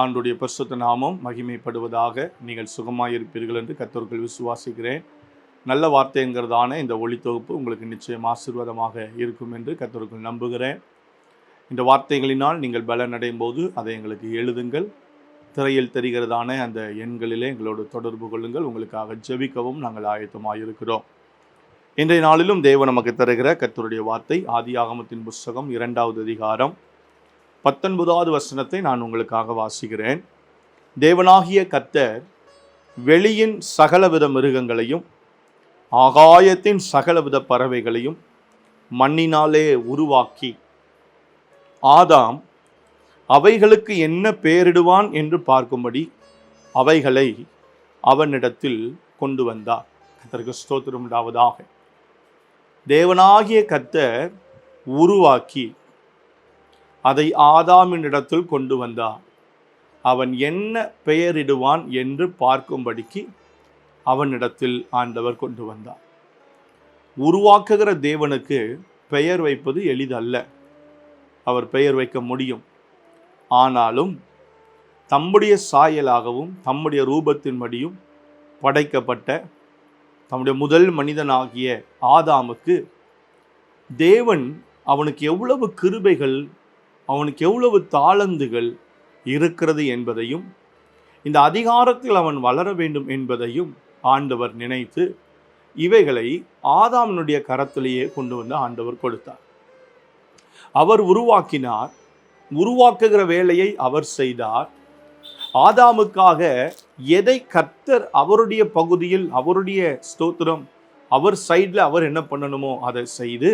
ஆண்டுடைய பரிசுத்த நாமம் மகிமைப்படுவதாக நீங்கள் சுகமாயிருப்பீர்கள் என்று கத்தோர்கள் விசுவாசிக்கிறேன். நல்ல வார்த்தைங்கிறதான இந்த ஒளித்தொகுப்பு உங்களுக்கு நிச்சயம் ஆசீர்வாதமாக இருக்கும் என்று கத்தோர்கள் நம்புகிறேன். இந்த வார்த்தைகளினால் நீங்கள் பலனடையும் போது அதை எங்களுக்கு எழுதுங்கள். திரையில் தெரிகிறதான அந்த எண்களிலே எங்களோடு தொடர்பு கொள்ளுங்கள். உங்களுக்காக ஜெபிக்கவும் நாங்கள் ஆயத்தமாக இருக்கிறோம் இன்றைய நாளிலும் தேவன் நமக்கு தருகிற கத்தருடைய வார்த்தை ஆதி ஆகமத்தின் புஸ்தகம் இரண்டாவது அதிகாரம் பத்தொன்பதாவது வசனத்தை நான் உங்களுக்காக வாசிக்கிறேன். தேவனாகிய கத்தர் வெளியின் சகலவித மிருகங்களையும் ஆகாயத்தின் சகலவித பறவைகளையும் மண்ணினாலே உருவாக்கி ஆதாம் அவைகளுக்கு என்ன பெயரிடுவான் என்று பார்க்கும்படி அவைகளை அவனிடத்தில் கொண்டு வந்தார். கத்தருக்கு ஸ்தோத்திரம் உண்டாவதாக. தேவனாகிய கத்தர் உருவாக்கி அதை ஆதாமினிடத்தில் கொண்டு வந்தார் அவன் என்ன பெயரிடுவான் என்று பார்க்கும்படிக்கு அவனிடத்தில் ஆண்டவர் கொண்டு வந்தார் உருவாக்குகிற தேவனுக்கு பெயர் வைப்பது எளிதல்ல. அவர் பெயர் வைக்க முடியும். ஆனாலும் தம்முடைய சாயலாகவும் தம்முடைய ரூபத்தின்படியும் படைக்கப்பட்ட தம்முடைய முதல் மனிதனாகிய ஆதாமுக்கு தேவன் அவனுக்கு எவ்வளவு கிருபைகள் அவனுக்கு எவ்வளவு தாளந்துகள் இருக்கிறது என்பதையும் இந்த அதிகாரத்தில் அவன் வளர வேண்டும் என்பதையும் ஆண்டவர் நினைத்து இவைகளை ஆதாமனுடைய கரத்திலேயே கொண்டு வந்து ஆண்டவர் கொடுத்தார். அவர் உருவாக்கினார் உருவாக்குகிற வேலையை அவர் செய்தார். ஆதாமுக்காக எதை கர்த்தர் அவருடைய பகுதியில் அவருடைய ஸ்தோத்திரம் அவர் சைடில் அவர் என்ன பண்ணணுமோ அதை செய்து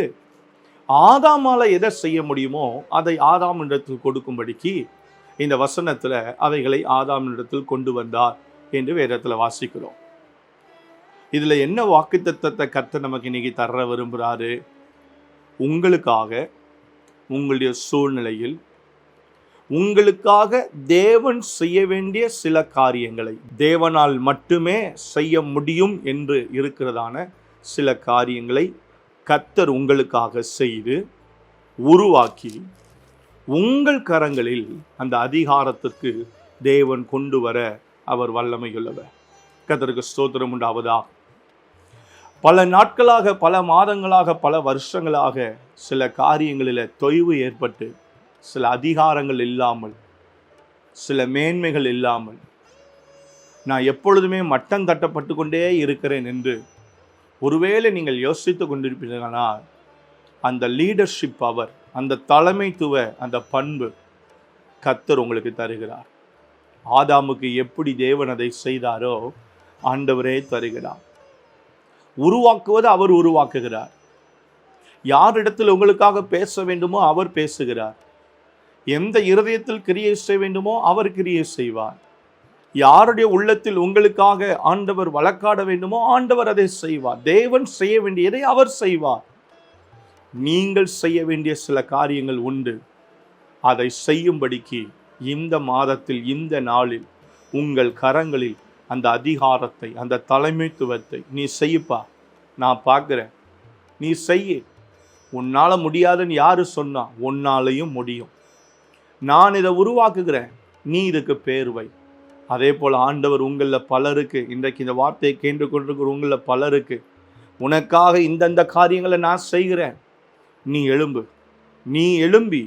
ஆதாமால் எதை செய்ய முடியுமோ அதை ஆதாம் இடத்தில் கொடுக்கும்படிக்கு இந்த வசனத்தில் அவைகளை ஆதாம் இடத்தில் கொண்டு வந்தார் என்று வேதத்தில் வாசிக்கிறோம். இதில் என்ன வாக்குத்தத்தத்தை கர்த்தர் நமக்கு இன்னைக்கு தர விரும்புகிறாரு உங்களுக்காக உங்களுடைய சூழ்நிலையில் உங்களுக்காக தேவன் செய்ய வேண்டிய சில காரியங்களை தேவனால் மட்டுமே செய்ய முடியும் என்று இருக்கிறதான சில காரியங்களை கத்தர் உங்களுக்காக செய்து உருவாக்கி உங்கள் கரங்களில் அந்த அதிகாரத்திற்கு தேவன் கொண்டு வர அவர் வல்லமையுள்ளவர். கத்தருக்கு ஸ்தோத்திரம் உண்டாவதா? பல நாட்களாக பல மாதங்களாக பல வருஷங்களாக சில காரியங்களில் தொய்வு ஏற்பட்டு சில அதிகாரங்கள் இல்லாமல் சில மேன்மைகள் இல்லாமல் நான் எப்பொழுதுமே மட்டம் தட்டப்பட்டு கொண்டே இருக்கிறேன் என்று ஒருவேளை நீங்கள் யோசித்து கொண்டிருப்பீர்களானால் அந்த லீடர்ஷிப் பவர் அந்த தலைமைத்துவ அந்த பண்பு கத்தர் உங்களுக்கு தருகிறார். ஆதாமுக்கு எப்படி தேவன் அதை செய்தாரோ ஆண்டவரே தருகிறார். உருவாக்குவது அவர் உருவாக்குகிறார். யாரிடத்தில் உங்களுக்காக பேச வேண்டுமோ அவர் பேசுகிறார். எந்த இருதயத்தில் கிரியை செய்ய வேண்டுமோ அவர் கிரியை செய்வார். யாருடைய உள்ளத்தில் உங்களுக்காக ஆண்டவர் வழக்காட வேண்டுமோ ஆண்டவர் அதை செய்வார். தேவன் செய்ய வேண்டியதை அவர் செய்வார். நீங்கள் செய்ய வேண்டிய சில காரியங்கள் உண்டு. அதை செய்யும்படிக்கு இந்த மாதத்தில் இந்த நாளில் உங்கள் கரங்களில் அந்த அதிகாரத்தை அந்த தலைமைத்துவத்தை நீ செய்யப்பா. நான் பார்க்குறேன். நீ செய்ய. உன்னால் முடியாதுன்னு யாரு சொன்னா உன்னாலையும் முடியும். நான் இதை உருவாக்குகிறேன். நீ இதுக்கு பேர் வை. அதே போல் ஆண்டவர் உங்களில் பலருக்கு இன்றைக்கு இந்த வார்த்தையை கேட்டு கொண்டிருக்கிற உங்களில் பலருக்கு உனக்காக இந்தந்த காரியங்களை நான் செய்கிறேன். நீ எழும்பு. நீ எழும்பி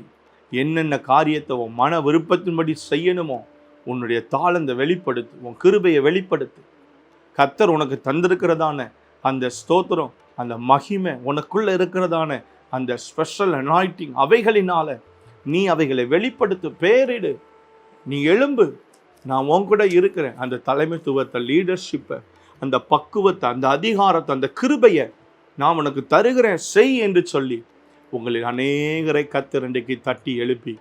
என்னென்ன காரியத்தை உன் மன விருப்பத்தின்படி செய்யணுமோ உன்னுடைய தாளந்தை வெளிப்படுத்து உன் கிருபையை வெளிப்படுத்து. கத்தர் உனக்கு தந்திருக்கிறதான அந்த ஸ்தோத்திரம் அந்த மகிமை உனக்குள்ளே இருக்கிறதான அந்த ஸ்பெஷல் அனாய்டிங் அவைகளினால நீ அவைகளை வெளிப்படுத்து பேரிடு. நீ எழும்பு. நான் உன் கூட இருக்கிறேன். அந்த தலைமைத்துவத்தை லீடர்ஷிப்பை அந்த பக்குவத்தை அந்த அதிகாரத்தை அந்த கிருபையை நான் உனக்கு தருகிறேன். செய் என்று சொல்லி உங்களில் அநேகரை கத்திரண்டைக்கு தட்டி எழுப்பி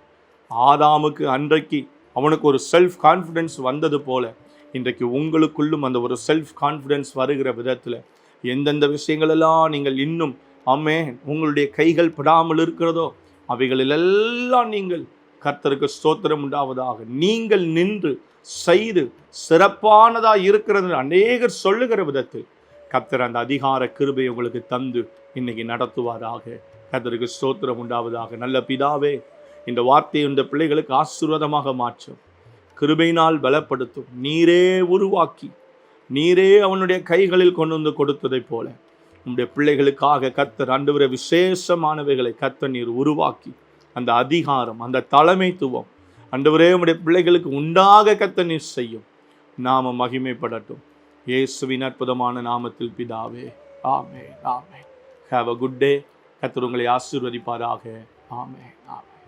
ஆதாமுக்கு அன்றைக்கு அவனுக்கு ஒரு செல்ஃப் கான்ஃபிடென்ஸ் வந்தது போல இன்றைக்கு உங்களுக்குள்ளும் அந்த ஒரு செல்ஃப் கான்ஃபிடென்ஸ் வருகிற விதத்தில் எந்தெந்த விஷயங்களெல்லாம் நீங்கள் இன்னும் அம்மே உங்களுடைய கைகள் படாமல் இருக்கிறதோ அவைகளிலெல்லாம் நீங்கள் கர்த்தருக்கு ஸ்தோத்திரம் உண்டாவதாக. நீங்கள் நின்று செய்து சிறப்பானதா இருக்கிறது அநேகர் சொல்லுகிற விதத்தில் கர்த்தர் அந்த அதிகார கிருபை உங்களுக்கு தந்து இன்னைக்கு நடத்துவாராக. கர்த்தருக்கு ஸ்தோத்திரம் உண்டாவதாக. நல்ல பிதாவே இந்த வார்த்தையை இந்த பிள்ளைகளுக்கு ஆசீர்வாதமாக மாற்றும். கிருபையினால் பலப்படுத்தும். நீரே உருவாக்கி நீரே அவனுடைய கைகளில் கொண்டு வந்து கொடுத்ததைப் போல உம்முடைய பிள்ளைகளுக்காக கத்தர் ஆண்டவரை விசேஷமானவைகளை கத்த நீர் உருவாக்கி அந்த அதிகாரம் அந்த தலைமைத்துவம் அண்டவரே உடைய பிள்ளைகளுக்கு உண்டாக கத்த நீர் செய்யும். நாம மகிமைப்படட்டும். இயேசுவின் அற்புதமான நாமத்தில் பிதாவே ஆமே ஆமே ஹாவ் அ குட் டே கத்தர் உங்களை ஆசீர்வதிப்பாராக. ஆமே ஆமே